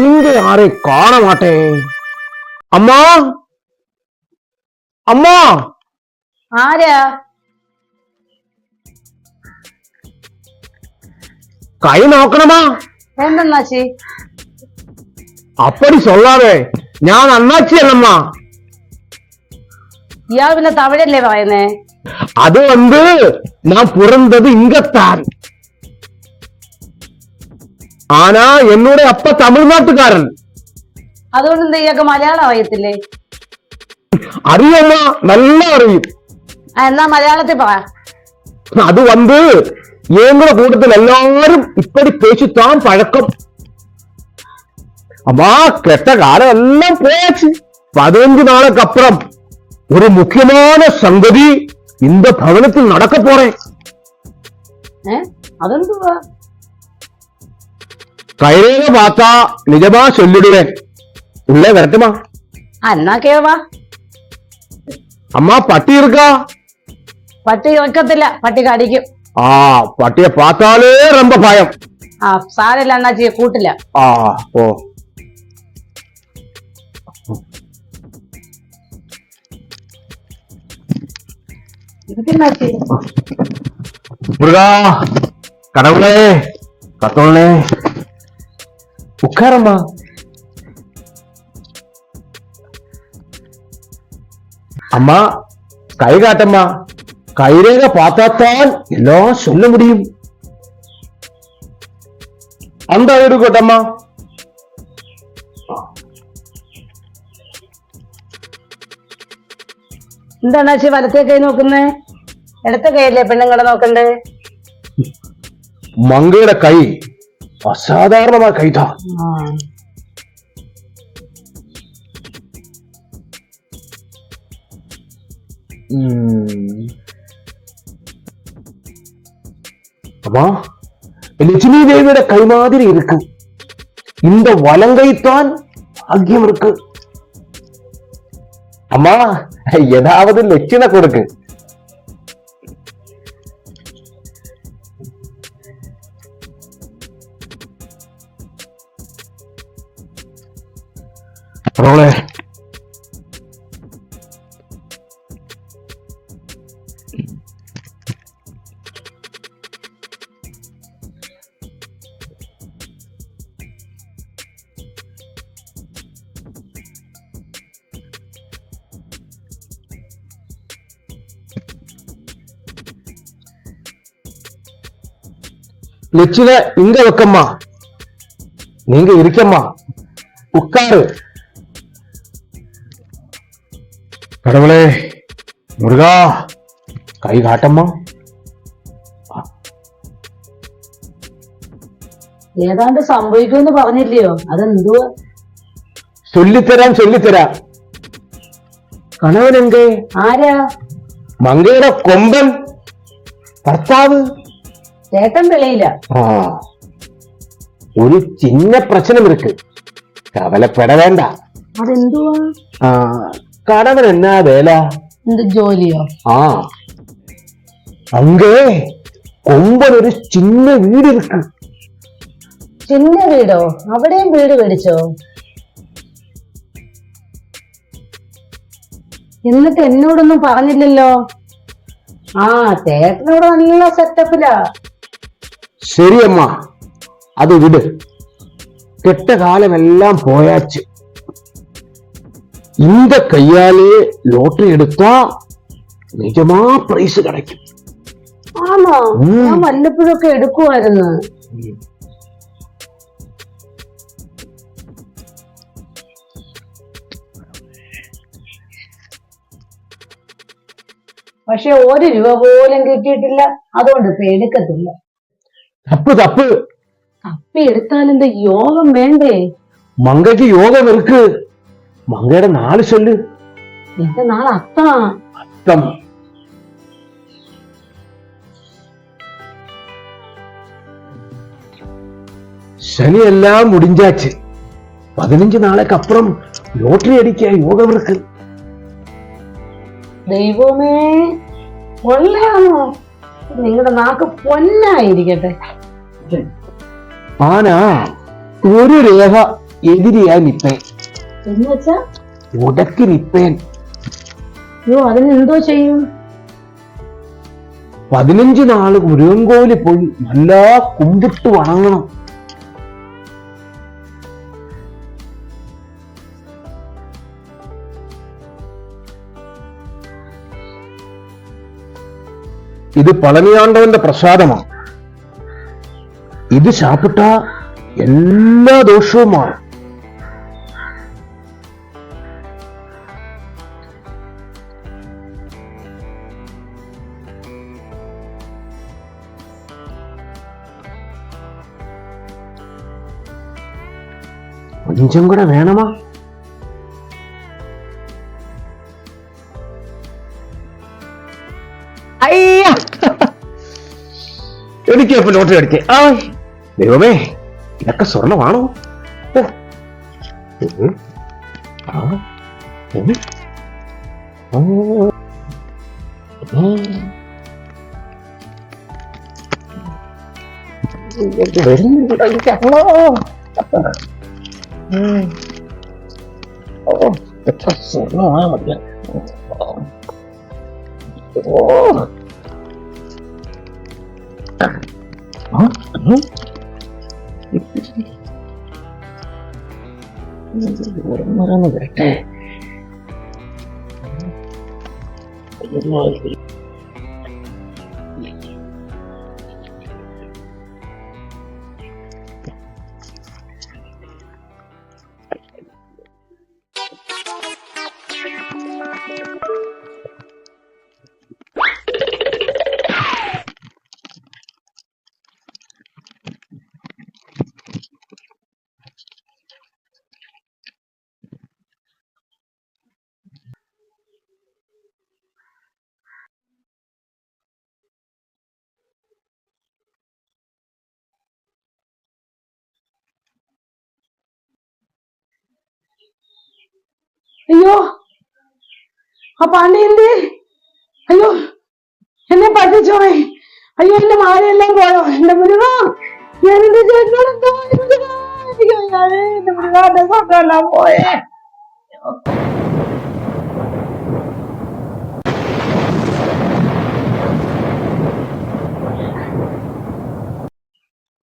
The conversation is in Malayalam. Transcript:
இங்க யாரை காண மாட்டேன் அம்மா அம்மா ആരാ கை நோக்கணுமா എന്തെന്നാച്ചി அப்படி சொல்லாதே ഞാൻ അണ്ണാച്ചി അല്ലമ്മാ ഇയാൾ പിന്നെ തമിഴല്ലേ പറയുന്നേ அது வந்து நான் பிறந்தது இங்கத்தான் ஆனா என்னோட அப்பா தமிழ்நாட்டுக்காரன் അതുകൊണ്ട് എന്താ ഇയാൾക്ക് മലയാളം അറിയത്തില്ലേ அறியம்மா நல்லா அறியும் ആ എന്നാ മലയാളത്തിൽ പറ அது வந்து எங்கள கூட்டத்தில் எல்லாரும் இப்படி பேசித்தான் பழக்கம் அம்மா கெட்ட காலம் எல்லாம் போயாச்சு பதினஞ்சு நாளுக்கு அப்புறம் ஒரு முக்கியமான சங்கதி இந்த பவனத்தில் நடக்க போறேன் ഏ അതെന്തുവാ കൈരേഖ പാത്ത നിജമാ ചൊല്ലിടുവേ. ഉള്ളേ വരട്ടുമാ കേവാ അമ്മ പട്ടി ഇറക്ക? പട്ടി ഇറക്കത്തില്ല പട്ടി കടിക്കും. ആ പട്ടിയെ പാത്താലേ റമ്പ ഭയം ആ സാരല്ല അണ്ണാച്ചി കൂട്ടില്ല. ആ ഓ മുരുക കടവുളേ കത്തോളേ உட்காரம்மா அம்மா கை காட்டம்மா கைரேக பார்த்தாத்தான் எல்லாம் சொல்ல முடியும் அந்த எடுக்கட்டம்மா എന്താ അണ്ണാച്ചി വലത്തേ കൈ നോക്കുന്നേ ഇടത്തെ കൈയല്ലേ പെണ്ണുങ്ങളെ നോക്കണ്ടേ மங்கையோட கை அசாதாரணமா கைதான். அம்மா லட்சுமி தேவியோட கை மாதிரி இருக்கு. இந்த வலங்கைத்தான் பாக்கியம் இருக்கு. அம்மா ஏதாவது லட்சண கொடுக்கு. பரவாயில்ல லட்சும இங்க வைக்கம்மா நீங்க இருக்கம்மா உட்காரு കടവളെ മുരുക കൈ കാട്ടമ്മ ഏതാണ്ട് സംഭവിക്കുമെന്ന് പറഞ്ഞില്ലയോ? അതെന്തുവാ? ചൊല്ലിത്തരാൻ ചൊല്ലിത്തരാ. കണവനെന്ത്? ആരാ? മങ്കയുടെ കൊമ്പൻ. ഭർത്താവ്. ചേട്ടൻ വെളിയില്ല. ആ. ഒരു ചിന്ന പ്രശ്നം ഇരിക്ക് കവലപ്പെടവേണ്ട അതെന്തുവാ? ആ. കടവൻ എന്നാ വേല ജോലിയോ? ആ. അങ്കേ കൊമ്പൻ ഒരു ചിന്ന വീട് ഇരിക്ക്. ചിന്ന വീടോ? അവിടെയും വീട് മേടിച്ചോ? എന്നിട്ട് എന്നോടൊന്നും പറഞ്ഞില്ലല്ലോ? ആ ചേട്ടനോട് നല്ല സെറ്റപ്പിലാ. ശരിയമ്മ അത് വിട്. കെട്ട കാലമെല്ലാം പോയാച്ചു. இந்த கையாலே லோட்டரி எடுத்தா நிஜமா பிரைஸ் கிடைக்கும் ആണോ? ഞാൻ വല്ലപ്പോഴൊക്കെ എടുക്കുമായിരുന്നു പക്ഷെ ഒരു രൂപ പോലും കിട്ടിയിട്ടില്ല. അതുകൊണ്ട് പേടിക്കത്തില്ല. തപ്പ് തപ്പ്. തപ്പി എടുത്താൽ എന്താ യോഗം വേണ്ടേ? മങ്കയ്ക്ക് യോഗം ഇருக்கு മങ്കയുടെ നാല് ചൊല്ല് എന്റെ നാളെ അത്താ അത്തം. എല്ലാം മുടിഞ്ചാച്ച്. പതിനഞ്ച് നാളേക്കപ്പുറം ലോട്ടറി അടിക്കുക യോഗവൃക്ക് ദൈവമേ പൊല്ലാണോ നിങ്ങളുടെ നാക്ക് പൊന്നായിരിക്കട്ടെ. ആനാ ഒരു രേഖ എതിരിയാ നിപ്പേ. എന്ന് വെച്ചാ ഉടക്കി നിപ്പേൻ അയ്യോ അതിനെന്തോ ചെയ്യും? പതിനഞ്ച് നാൾ മുരുകൻകോവിലിൽ പോയി നല്ല കുമ്പിട്ട് വണങ്ങണം. ഇത് പളനിയാണ്ടവന്റെ പ്രസാദമാണ്. ഇത് ശാപ്പിട്ട എല്ലാ ദോഷവും കൊഞ്ചം കൂടെ വേണമാ. അയ്യ. എനിക്ക് ഇപ്പൊ ലോട്ടറി അടിച്ചേ ആ ദൈവമേ ഇതൊക്കെ സ്വർണമാണോ? ഓ. ഉം. ആ. ഉം. ആ. ഉം. ഇത് വരുന്നുണ്ട് എനിക്ക് അമ്മോ. ഉം. ഓ എത്ര സ്വർണമായ മതി ഓ ആ, ഉം. ഓരോന്നോരോന്ന് വരട്ടെ അയ്യോ ആ പാണ്ടി അയ്യോ എന്നെ പറ്റിച്ചോണേ അയ്യോ എന്റെ മാലയെല്ലാം പോയോ? എന്റെ മുരുക ഞാൻ എന്റെ ചേട്ടനോട് എന്റെ മുരുക എന്റെ സ്വർണമെല്ലാം പോയേ?